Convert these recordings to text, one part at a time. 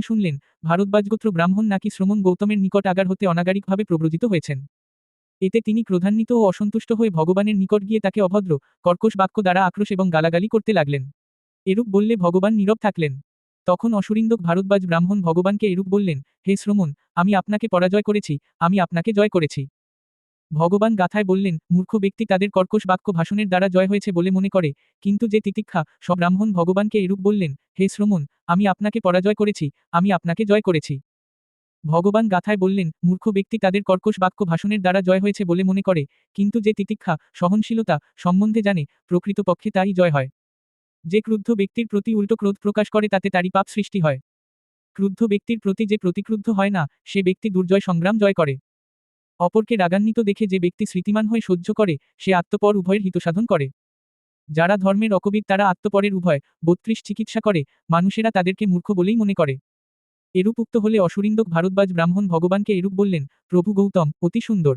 শুনলেন ভারতবাজগোত্র ব্রাহ্মণ নাকি শ্রমণ গৌতমের নিকট আগার হতে অনাগারিকভাবে প্রব্রজিত হয়েছেন। এতে তিনি ক্রোধান্বিত ও অসন্তুষ্ট হয়ে ভগবানের নিকট গিয়ে তাকে অভদ্র, কর্কশ বাক্য দ্বারা আক্রোশ এবং গালাগালি করতে লাগলেন। এরূপ বললে ভগবান নীরব থাকলেন। তখন অসুরিন্দক ভারতবাজ ব্রাহ্মণ ভগবানকে এরূপ বললেন, হে শ্রমণ, আমি আপনাকে পরাজয় করেছি, আমি আপনাকে জয় করেছি। ভগবান গাথায় বললেন, মূর্খ ব্যক্তি তাদের কর্কশ বাক্য ভাষণের দ্বারা জয় হয়েছে বলে মনে করে, কিন্তু যে তিতিক্ষা, সব ব্রাহ্মণ ভগবানকে এরূপ বললেন, হে শ্রমণ, আমি আপনাকে পরাজয় করেছি, আমি আপনাকে জয় করেছি। ভগবান গাথায় বললেন, মূর্খ ব্যক্তি তাদের কর্কশ বাক্য ভাষণের দ্বারা জয় হয়েছে বলে মনে করে, কিন্তু যে তিতিক্ষা, সহনশীলতা সম্বন্ধে জানে, প্রকৃতপক্ষে তাই জয় হয়। যে ক্রুদ্ধ ব্যক্তির প্রতি উল্টো ক্রোধ প্রকাশ করে তাতে তারই পাপ সৃষ্টি হয়। ক্রুদ্ধ ব্যক্তির প্রতি যে প্রতিক্রুদ্ধ হয় না, সে ব্যক্তি দুর্জয় সংগ্রাম জয় করে। অপরকে রাগান্বিত দেখে যে ব্যক্তি স্মৃতিমান হয়ে সহ্য করে, সে আত্মপর উভয়ের হিতসাধন করে। যারা ধর্মের অকবিদ তারা আত্মপরের উভয় বত্রিশ চিকিৎসা করে, মানুষেরা তাদেরকে মূর্খ বলেই মনে করে। এরূপ উক্ত হলে অসুরিন্দক ভারতবাজ ব্রাহ্মণ ভগবানকে এরূপ বললেন, প্রভু গৌতম, অতি সুন্দর।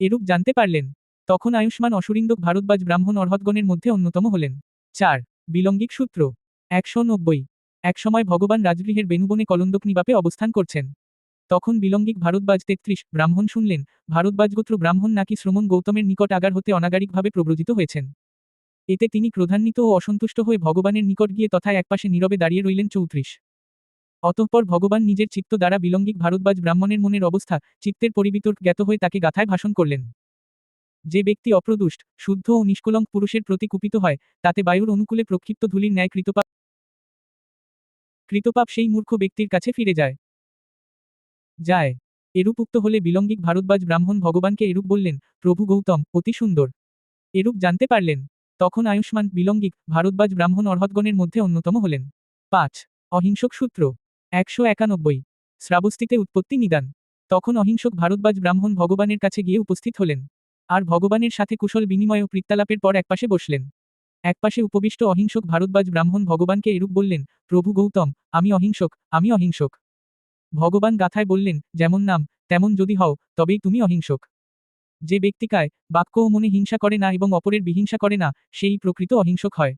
এরূপ জানতে পারলেন। তখন আয়ুষ্মান অসুরিন্দক ভারতবাজ ব্রাহ্মণ অর্হৎগণের মধ্যে অন্যতম হলেন। চার বিলঙ্গিক সূত্র। একশো নব্বই। একসময় ভগবান রাজগৃহের বেনুবনে কলন্দক নিবাপে অবস্থান করছেন। তখন বিলঙ্গিক ভারতবাজ তেত্রিশ ব্রাহ্মণ শুনলেন ভারতবাজগোত্র ব্রাহ্মণ নাকি শ্রমণ গৌতমের নিকট আগার হতে অনাগারিকভাবে প্রব্রজিত হয়েছেন। এতে তিনি ক্রোধান্বিত ও অসন্তুষ্ট হয়ে ভগবানের নিকট গিয়ে তথায় একপাশে নীরবে দাঁড়িয়ে রইলেন চৌত্রিশ। অতঃপর ভগবান নিজের চিত্ত দ্বারা বিলঙ্গিক ভারতবাজ ব্রাহ্মণের মনের অবস্থা, চিত্তের পরিবিতর্ক জ্ঞাত হয়ে তাকে গাথায় ভাষণ করলেন। যে ব্যক্তি অপ্রদুষ্ট, শুদ্ধ ও নিষ্কলঙ্ক পুরুষের প্রতি কুপিত হয়, তাতে বায়ুর অনুকূলে প্রক্ষিপ্ত ধূলির ন্যায় কৃতপাপ কৃতপাপ সেই মূর্খ ব্যক্তির কাছে ফিরে যায়। যায়। এরূপ উক্ত হলে বিলঙ্গিক ভারতবাজ ব্রাহ্মণ ভগবানকে এরূপ বললেন, প্রভু গৌতম, অতি সুন্দর। এরূপ জানতে পারলেন, তখন আয়ুষ্মান বিলঙ্গিক ভারতবাজ ব্রাহ্মণ অর্হৎগণের মধ্যে অন্যতম হলেন। পাঁচ, অহিংসক সূত্র, একশো একানব্বই। শ্রাবস্তিতে উৎপত্তি নিদান। তখন অহিংসক ভারতবাজ ব্রাহ্মণ ভগবানের কাছে গিয়ে উপস্থিত হলেন। আর ভগবানের সাথে কুশল বিনিময় ও প্রীত্তালাপের পর একপাশে বসলেন। একপাশে উপবিষ্ট অহিংসক ভারতবাজ ব্রাহ্মণ ভগবানকে এরূপ বললেন, প্রভু গৌতম, আমি অহিংসক আমি অহিংসক। ভগবান গাথায় বললেন, যেমন নাম, তেমন যদি হও, তবেই তুমি অহিংসক। যে ব্যক্তিকায় বাক্য ও মনে হিংসা করে না এবং অপরের বিহিংসা করে না, সেই প্রকৃত অহিংসক হয়।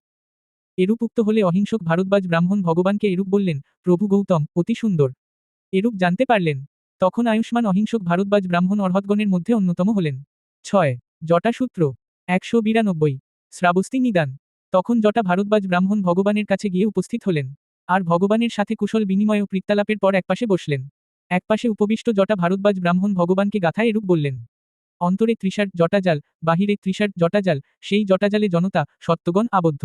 এরূপ উক্ত হলে অহিংসক ভারতবাজ ব্রাহ্মণ ভগবানকে এরূপ বললেন, প্রভু গৌতম, অতি সুন্দর। এরূপ জানতে পারলেন, তখন আয়ুষ্মান অহিংসক ভারতবাজ ব্রাহ্মণ অর্হৎগণের মধ্যে অন্যতম হলেন। ছয় জটাসূত্র একশো বিরানব্বই, শ্রাবস্তি নিদান। তখন জটা ভারতবাজ ব্রাহ্মণ ভগবানের কাছে গিয়ে উপস্থিত হলেন। আর ভগবানের সাথে কুশল বিনিময় ও প্রীত্তালাপের পর একপাশে বসলেন। একপাশে উপবিষ্ট জটা ভারতবাজ ব্রাহ্মণ ভগবানকে গাথায় এরূপ বললেন, অন্তরে ত্রিষাট জটাজাল বাহিরে ত্রিষাট জটাজাল সেই জটাজালে জনতা, সত্যগণ আবদ্ধ।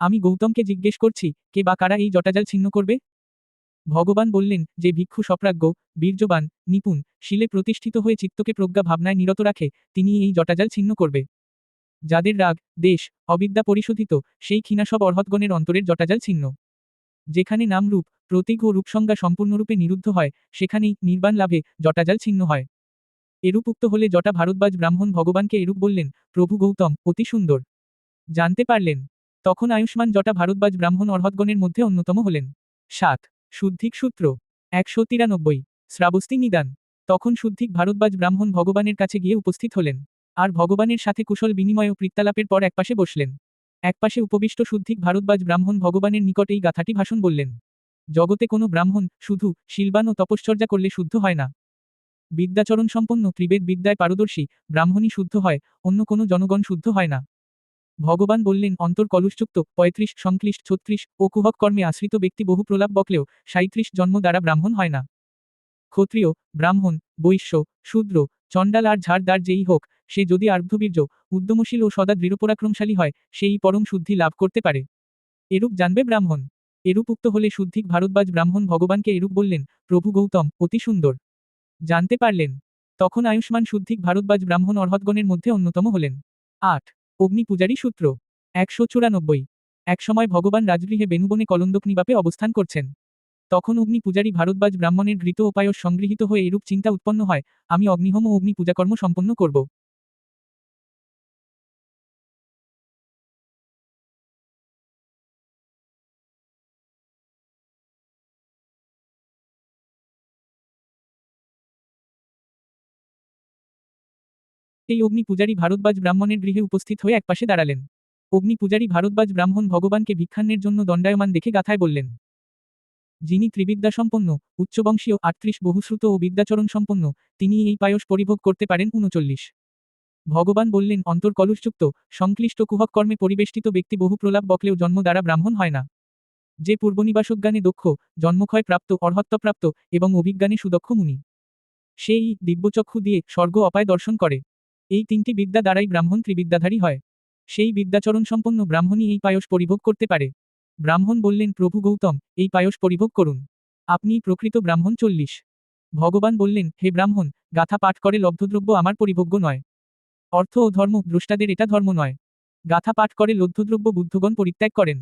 আমি গৌতমকে জিজ্ঞেস করছি, কে বা কারা এই জটাজাল ছিন্ন করবে? ভগবান বললেন, যে ভিক্ষু সপ্রাজ্ঞ, বীর্যবান, নিপুণ, শিলে প্রতিষ্ঠিত হয়ে চিত্তকে প্রজ্ঞা ভাবনায় নিরত রাখে, তিনি এই জটাজাল ছিন্ন করবে। যাদের রাগ, দেশ, অবিদ্যা পরিশোধিত, সেই ক্ষীণাসব অর্হৎগণের অন্তরের জটাজাল ছিন্ন। যেখানে নামরূপ, প্রতীক ও রূপসংজ্ঞা সম্পূর্ণরূপে নিরুদ্ধ হয়, সেখানেই নির্বাণ লাভে জটাজাল ছিন্ন হয়। এরূপ উক্ত হলে জটা ভারতবাজ ব্রাহ্মণ ভগবানকে এরূপ বললেন, প্রভু গৌতম, অতি সুন্দর। জানতে পারলেন। তখন আয়ুষ্মান জটা ভারতবাজ ব্রাহ্মণ অর্হৎগণের মধ্যে অন্যতম হলেন। সাত, শুদ্ধিক সূত্র, একশো তিরানব্বই, শ্রাবস্তি নিদান। তখন শুদ্ধিক ভারতবাজ ব্রাহ্মণ ভগবানের কাছে গিয়ে উপস্থিত হলেন। আর ভগবানের সাথে কুশল বিনিময় ও প্রীত্তালাপের পর একপাশে বসলেন। একপাশে উপবিষ্ট শুদ্ধিক ভারতবাজ ব্রাহ্মণ ভগবানের নিকট এই গাথাটি ভাষণ বললেন। জগতে কোনো ব্রাহ্মণ, শুধু শিলবান ও তপশ্চর্যা করলে শুদ্ধ হয় না। বিদ্যাচরণ সম্পন্ন ত্রিবেদ বিদ্যায় পারদর্শী, ব্রাহ্মণই শুদ্ধ হয়, অন্য কোনো জনগণ শুদ্ধ হয় না। ভগবান বললেন, অন্তর কলুষযুক্ত, পঁয়ত্রিশ সংশ্লিষ্ট ছত্রিশ ও কুহক কর্মে আশ্রিত ব্যক্তি বহু প্রলাপ বকলেও সাঁত্রিশ জন্ম দ্বারা ব্রাহ্মণ হয় না। ক্ষত্রিয়, ব্রাহ্মণ, বৈশ্য, শূদ্র, চণ্ডাল আর ঝাড়দার যেই হোক সে যদি আর্ধবীর্য উদ্যমশীল ও সদা দৃঢ়পরাক্রমশালী হয়, সেই পরম শুদ্ধি লাভ করতে পারে। এরূপ জানবে ব্রাহ্মণ। এরূপ উক্ত হলে শুদ্ধিক ভারতবাজ ব্রাহ্মণ ভগবানকে এরূপ বললেন, প্রভু গৌতম, অতি সুন্দর। জানতে পারলেন। তখন আয়ুষ্মান শুদ্ধিক ভারতবাজ ব্রাহ্মণ অর্হৎগণের মধ্যে অন্যতম হলেন। আট অগ্নি পূজারী সূত্র। একশো চুরানব্বই। একসময় ভগবান রাজগৃহে বেনুবনে কলন্দক নিবাপে অবস্থান করছেন। তখন অগ্নি পূজারী ভারতবাজ ব্রাহ্মণের ঘৃত উপায়স সংগৃহীত হয়ে এরূপ চিন্তা উৎপন্ন হয়, আমি অগ্নিহোম ও অগ্নি পূজাকর্ম সম্পন্ন করব। এই অগ্নি পূজারী ভারতবাজ ব্রাহ্মণের গৃহে উপস্থিত হয়ে একপাশে দাঁড়ালেন। অগ্নি পূজারী ভারতবাজ ব্রাহ্মণ ভগবানকে ভিক্ষান্নের জন্য দণ্ডায়মান দেখে গাথায় বললেন, যিনি ত্রিবিদ্যাসম্পন্ন উচ্চবংশীয় আটত্রিশ বহুশ্রুত ও বিদ্যাচরণ সম্পন্ন, তিনি এই পায়স পরিভোগ করতে পারেন উনচল্লিশ। ভগবান বললেন, অন্তর কলুষযুক্ত, সংশ্লিষ্ট কুহক কর্মে পরিবেষ্টিত ব্যক্তি বহু প্রলাপ বকলেও জন্ম দ্বারা ব্রাহ্মণ হয় না। যে পূর্বনিবাসজ্ঞানে দক্ষ, জন্মক্ষয় প্রাপ্ত অর্হত্বপ্রাপ্ত এবং অভিজ্ঞানে সুদক্ষ মুনি। সেই দিব্যচক্ষু দিয়ে স্বর্গ অপায় দর্শন করে। এই তিনটি বিদ্যা দ্বারাই ব্রাহ্মণ ত্রিবিদ্যাধারী হয়। সেই বিদ্যাচরণ সম্পন্ন ব্রাহ্মণই এই পায়স পরিভোগ করতে পারে। ব্রাহ্মণ বললেন, প্রভু গৌতম, এই পায়স পরিভোগ করুন। আপনি প্রকৃত ব্রাহ্মণ চল্লিশ। ভগবান বললেন, হে ব্রাহ্মণ, গাথা পাঠ করে লব্ধদ্রব্য আমার পরিভোগ্য নয়। অর্থ ও ধর্ম দ্রষ্টাদের এটা ধর্ম নয়। গাথা পাঠ করে লব্ধদ্রব্য বুদ্ধগণ পরিত্যাগ করেন।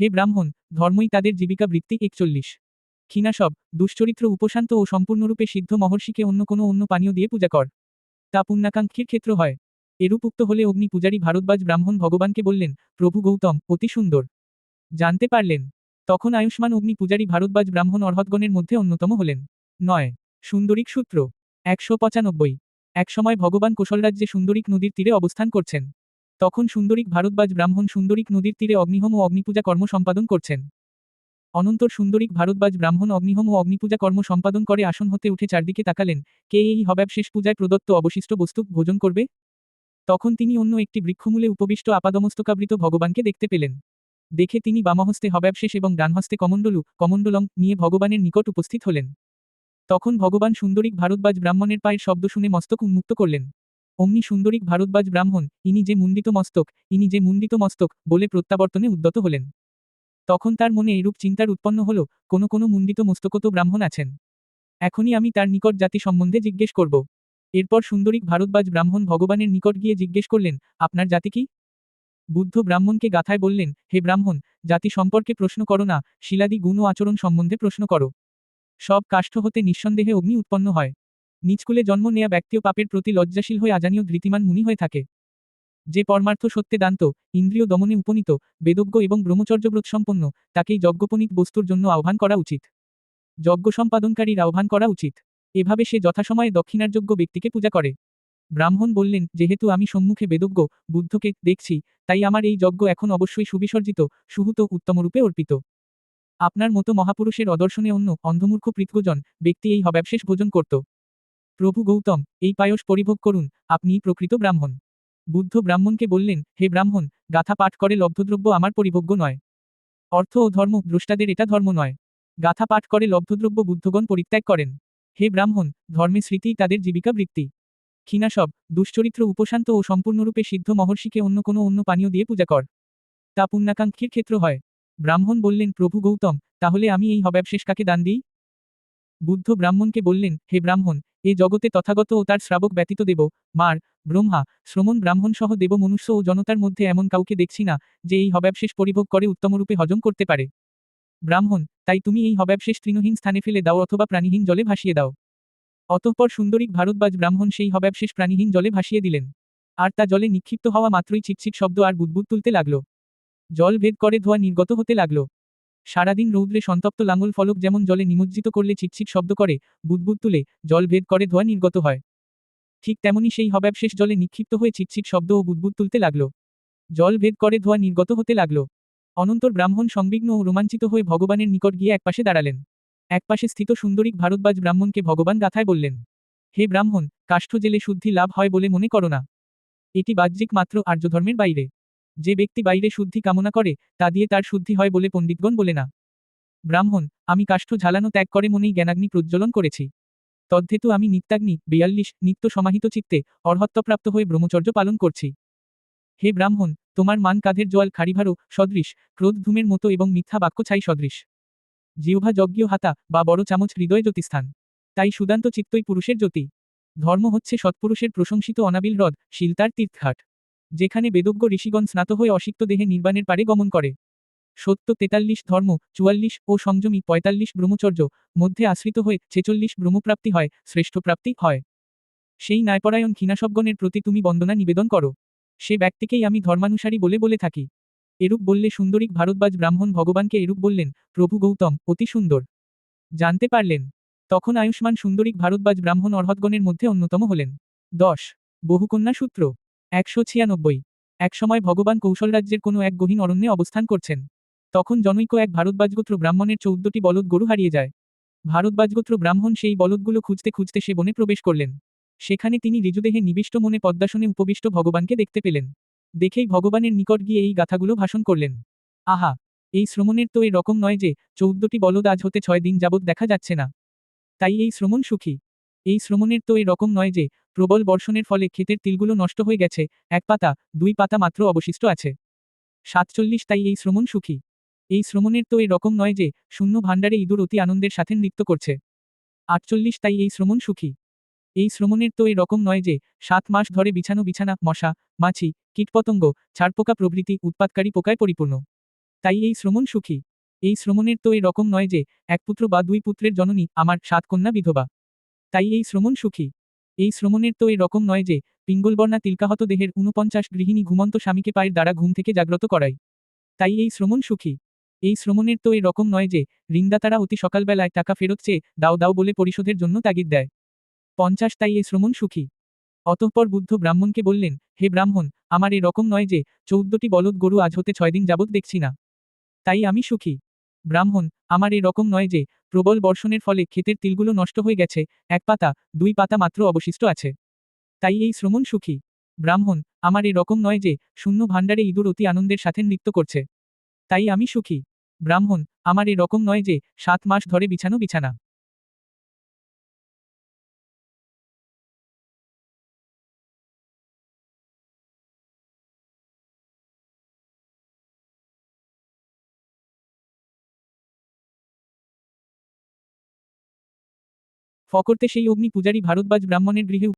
হে ব্রাহ্মণ, ধর্মই তাদের জীবিকা বৃত্তি একচল্লিশ। ক্ষীণাসব, দুশ্চরিত্র উপশান্ত ও সম্পূর্ণরূপে সিদ্ধ মহর্ষিকে অন্য কোনো অন্য পানীয় দিয়ে পূজা কর। তা পুণ্যাকাঙ্ক্ষীর ক্ষেত্র হয়। এরূপ উক্ত হলে অগ্নি পূজারী ভারতবাজ ব্রাহ্মণ ভগবানকে বললেন, প্রভু গৌতম, অতি সুন্দর। জানতে পারলেন। তখন আয়ুষ্মান অগ্নি পূজারী ভারতবাজ ব্রাহ্মণ অর্হৎগণের মধ্যে অন্যতম হলেন। নয়, সুন্দরিক সূত্র, একশো পঁচানব্বই। একসময় ভগবান কোশলরাজ্যে সুন্দরিক নদীর তীরে অবস্থান করছেন। তখন সুন্দরিক ভারতবাজ ব্রাহ্মণ সুন্দরিক নদীর তীরে অগ্নিহোম ও অগ্নিপূজা কর্ম সম্পাদন করছেন। অনন্তর সুন্দরিক ভারতবাজ ব্রাহ্মণ অগ্নিহোম ও অগ্নিপূজা কর্ম সম্পাদন করে আসন হতে উঠে চারদিকে তাকালেন, কে এই হব্যাব শেষ পূজায় প্রদত্ত অবশিষ্ট বস্তু ভোজন করবে? তখন তিনি অন্য একটি বৃক্ষমূলে উপবিষ্ট আপাদমস্তকাবৃত ভগবানকে দেখতে পেলেন। দেখে তিনি বামহস্তে হব্যাবশেষ এবং ডানহস্তে কমণ্ডলু, কমণ্ডলং নিয়ে ভগবানের নিকট উপস্থিত হলেন। তখন ভগবান সুন্দরিক ভারতবাজ ব্রাহ্মণের পায়ের শব্দ শুনে মস্তক উন্মুক্ত করলেন। অমনি সুন্দরিক ভারতবাজ ব্রাহ্মণ, ইনি যে মুন্ডিত মস্তক, ইনি যে মুন্ডিত মস্তক বলে প্রত্যাবর্তনে উদ্যত হলেন। তখন তার মনে এরূপ চিন্তার উৎপন্ন হল, কোনো কোনো মুন্ডিত মস্তকত ব্রাহ্মণ আছেন। এখনই আমি তার নিকট জাতি সম্বন্ধে জিজ্ঞেস করব। এরপর সুন্দরিক ভারতবাজ ব্রাহ্মণ ভগবানের নিকট গিয়ে জিজ্ঞেস করলেন, আপনার জাতি কি? বুদ্ধ ব্রাহ্মণকে গাথায় বললেন, হে ব্রাহ্মণ, জাতি সম্পর্কে প্রশ্ন করো না, শিলাদি গুণ ও আচরণ সম্বন্ধে প্রশ্ন করো। সব কাষ্ঠ হতে নিঃসন্দেহে অগ্নি উৎপন্ন হয়। নিচকুলে জন্ম নেয়া ব্যক্তিও পাপের প্রতি লজ্জাশীল হয়ে আজানীয় ধৃতিমান মুনি হয়ে থাকে। যে পরমার্থ সত্যে দান্ত, ইন্দ্রিয় দমনে উপনীত, বেদজ্ঞ এবং ব্রহ্মচর্যব্রত সম্পন্ন তাকেই যজ্ঞপনীত বস্তুর জন্য আহ্বান করা উচিত। যজ্ঞ সম্পাদনকারীর আহ্বান করা উচিত। এভাবে সে যথাসময়ে দক্ষিণারযোগ্য ব্যক্তিকে পূজা করে। ব্রাহ্মণ বললেন, যেহেতু আমি সম্মুখে বেদজ্ঞ, বুদ্ধকে দেখছি, তাই আমার এই যজ্ঞ এখন অবশ্যই সুবিসর্জিত, সুহুত, উত্তমরূপে অর্পিত। আপনার মতো মহাপুরুষের অদর্শনে অন্য, অন্ধমূর্খ পৃথ্বজন, ব্যক্তি এই হব্যাবশেষ ভোজন করত। প্রভু গৌতম, এই পায়স পরিভোগ করুন, আপনিই প্রকৃত ব্রাহ্মণ। বুদ্ধ ব্রাহ্মণকে বললেন, হে ব্রাহ্মণ, গাথা পাঠ করে লব্ধদ্রব্য আমার পরিভোগ্য নয়। অর্থ ও ধর্ম দ্রষ্টাদের এটা ধর্ম নয়। গাথা পাঠ করে লব্ধদ্রব্য বুদ্ধগণ পরিত্যাগ করেন। হে ব্রাহ্মণ, ধর্মে স্মৃতিই তাদের জীবিকা বৃত্তি। ক্ষীণাসব দুশ্চরিত্র উপশান্ত ও সম্পূর্ণরূপে সিদ্ধ মহর্ষিকে অন্য কোনো অন্য পানীয় দিয়ে পূজা কর। তা পুণ্যাকাঙ্ক্ষীর ক্ষেত্র হয়। ব্রাহ্মণ বললেন, প্রভু গৌতম, তাহলে আমি এই হব্যাবশেষ কাকে দান দিই? বুদ্ধ ব্রাহ্মণকে বললেন, হে ব্রাহ্মণ এ জগতে তথাগত ও তার শ্রাবক ব্যতীত দেব, মার, ব্রহ্মা, শ্রমণ ব্রাহ্মণ সহ দেব, মনুষ্য ও জনতার মধ্যে এমন কাউকে দেখছি না, যে এই হব্যাবশেষ পরিভোগ করে উত্তমরূপে হজম করতে পারে। ব্রাহ্মণ, তাই তুমি এই হব্যাবশেষ তৃণহীন স্থানে ফেলে দাও অথবা প্রাণীহীন জলে ভাসিয়ে দাও। অতঃপর সুন্দরিক ভারতবাজ ব্রাহ্মণ সেই হব্যাবশেষ প্রাণীহীন জলে ভাসিয়ে দিলেন। আর তা জলে নিক্ষিপ্ত হওয়া মাত্রই চিটচিট শব্দ আর বুদবুদ তুলতে লাগল। জল ভেদ করে ধোয়া নির্গত হতে লাগল। সারাদিন রৌদ্রে সন্তপ্ত লাঙল ফলক যেমন জলে নিমজ্জিত করলে চিটচিট শব্দ করে, বুদবুদ তুলে জল ভেদ করে ধোয়া নির্গত হয়। ঠিক তেমনি সেই হব্যাবশেষ জলে নিক্ষিপ্ত হয়ে চিটচিট শব্দ ও বুদবুদ তুলতে লাগল। জল ভেদ করে ধোয়া নির্গত হতে লাগল। অনন্তর ব্রাহ্মণ সংবিঘ্ন ও রোমাঞ্চিত হয়ে ভগবানের নিকট গিয়ে একপাশে দাঁড়ালেন। একপাশে স্থিত সুন্দরিক ভারতবাজ ব্রাহ্মণকে ভগবান গাথায় বললেন, হে ব্রাহ্মণ, কাষ্ঠ জেলে শুদ্ধি লাভ হয় বলে মনে করো না। এটি বাহ্যিক মাত্র আর্যধর্মের বাইরে। যে ব্যক্তি বাইরে শুদ্ধি কামনা করে, তা দিয়ে তার শুদ্ধি হয় বলে পণ্ডিতগণ বলে না। ব্রাহ্মণ, আমি কাষ্ঠ ঝালানো ত্যাগ করে মনেই জ্ঞানাগ্নি প্রজ্বলন করেছি। তদ্ধেতু আমি নিত্যাগ্নি, বেয়াল্লিশ, নিত্য সমাহিত চিত্তে অর্হত্বপ্রাপ্ত হয়ে ব্রহ্মচর্য পালন করছি। হে ব্রাহ্মণ, তোমার মান কাঁধের জোয়াল খারিভারও সদৃশ, ক্রোধ ধূমের মতো এবং মিথ্যা বাক্য ছাই সদৃশ। জিহ্বা যজ্ঞ হাতা বা বড় চামচ হৃদয় জ্যোতিস্থান তাই সুদান্ত চিত্তই পুরুষের জ্যোতি। ধর্ম হচ্ছে সৎপুরুষের প্রশংসিত অনাবিল হ্রদ শিলতার তীর্থঘাট। যেখানে বেদজ্ঞ ঋষিগণ স্নাত হয়ে অসিক্ত দেহে নির্বাণের পারে গমন করে। সত্য তেতাল্লিশ ধর্ম, চুয়াল্লিশ ও সংযমী, পঁয়তাল্লিশ ব্রহ্মচর্য, মধ্যে আশ্রিত হয়ে ছেচল্লিশ ব্রহ্মপ্রাপ্তি হয় শ্রেষ্ঠ প্রাপ্তি হয়। সেই ন্যায়পরায়ণ ক্ষীণাসবগণের প্রতি তুমি বন্দনা নিবেদন করো। সে ব্যক্তিকেই আমি ধর্মানুসারী বলে বলে থাকি। এরূপ বললে সুন্দরিক ভারতবাজ ব্রাহ্মণ ভগবানকে এরূপ বললেন, প্রভু গৌতম, অতি সুন্দর। জানতে পারলেন? তখন আয়ুষ্মান সুন্দরিক ভারতবাজ ব্রাহ্মণ অর্হৎগণের মধ্যে অন্যতম হলেন। দশ, বহুকন্যা সূত্র। একশো ছিয়ানব্বই। একসময় ভগবান কৌশল রাজ্যের কোনো এক গহীন অরণ্যে অবস্থান করছেন। তখন জনৈক এক ভারতবাজগোত্র ব্রাহ্মণের চৌদ্দটি বলদ গরু হারিয়ে যায়। ভারতবাজগোত্র ব্রাহ্মণ সেই বলদগুলো খুঁজতে খুঁজতে সে বনে প্রবেশ করলেন। সেখানে তিনি ঋজুদেহে নিবিষ্ট মনে পদ্মাসনে উপবিষ্ট ভগবানকে দেখতে পেলেন। দেখেই ভগবানের নিকট গিয়ে এই গাথাগুলো ভাষণ করলেন। আহা, এই শ্রমণের তো এই রকম নয় যে চৌদ্দটি বলদ আজ হতে ছয় দিন যাবৎ দেখা যাচ্ছে না। তাই এই শ্রমণ সুখী। এই শ্রমণের তো এরকম নয় যে প্রবল বর্ষণের ফলে ক্ষেতের তিলগুলো নষ্ট হয়ে গেছে, এক পাতা, দুই পাতা মাত্র অবশিষ্ট আছে। সাতচল্লিশ তাই এই শ্রমণ সুখী। এই শ্রমণের তো এই রকম নয় যে, শূন্য ভাণ্ডারে ইঁদুর অতি আনন্দের সাথে নৃত্য করছে। আটচল্লিশ তাই এই শ্রমণ সুখী। এই শ্রমণের তো এই রকম নয় যে, সাত মাস ধরে বিছানো বিছানা, মশা, মাছি, কীটপতঙ্গ, ছাড়পোকা প্রভৃতি উৎপাতকারী পোকায় পরিপূর্ণ। তাই এই শ্রমণ সুখী। এই শ্রমণের তো এই রকম নয় যে, এক পুত্র বা দুই পুত্রের জননী, আমার সাত কন্যা বিধবা। তাই এই শ্রমণ সুখী। এই শ্রমণের তো এই রকম নয় যে, পিঙ্গলবর্ণা তিলকাহত দেহের ঊনপঞ্চাশ গৃহিণী ঘুমন্ত স্বামীকে পায়ের দ্বারা ঘুম থেকে জাগ্রত করায়। তাই এই শ্রমণ সুখী। এই শ্রমণের তো এই রকম নয় যে, ঋণদাতারা অতি সকালবেলায় টাকা ফেরত চেয়ে দাও দাও বলে পরিশোধের জন্য তাগিদ দেয়। পঞ্চাশ তাই এই শ্রমণ সুখী। অতঃপর বুদ্ধ ব্রাহ্মণকে বললেন, হে ব্রাহ্মণ, আমার এ রকম নয় যে, চৌদ্দটি বলদ গরু আজ হতে ছয় দিন যাবৎ দেখছি না। তাই আমি সুখী। ব্রাহ্মণ, আমার এ রকম নয় যে, প্রবল বর্ষণের ফলে ক্ষেতের তিলগুলো নষ্ট হয়ে গেছে, এক পাতা, দুই পাতা মাত্র অবশিষ্ট আছে। তাই এই শ্রমণ সুখী। ব্রাহ্মণ, আমার এ রকম নয় যে, শূন্য ভাণ্ডারে ইঁদুর অতি আনন্দের সাথে নৃত্য করছে। তাই আমি সুখী। ব্রাহ্মণ, আমার এ রকম নয় যে, সাত মাস ধরে বিছানো বিছানা। ফকরতে সেই অগ্নি পূজারী ভারতবাজ ব্রাহ্মণের গৃহে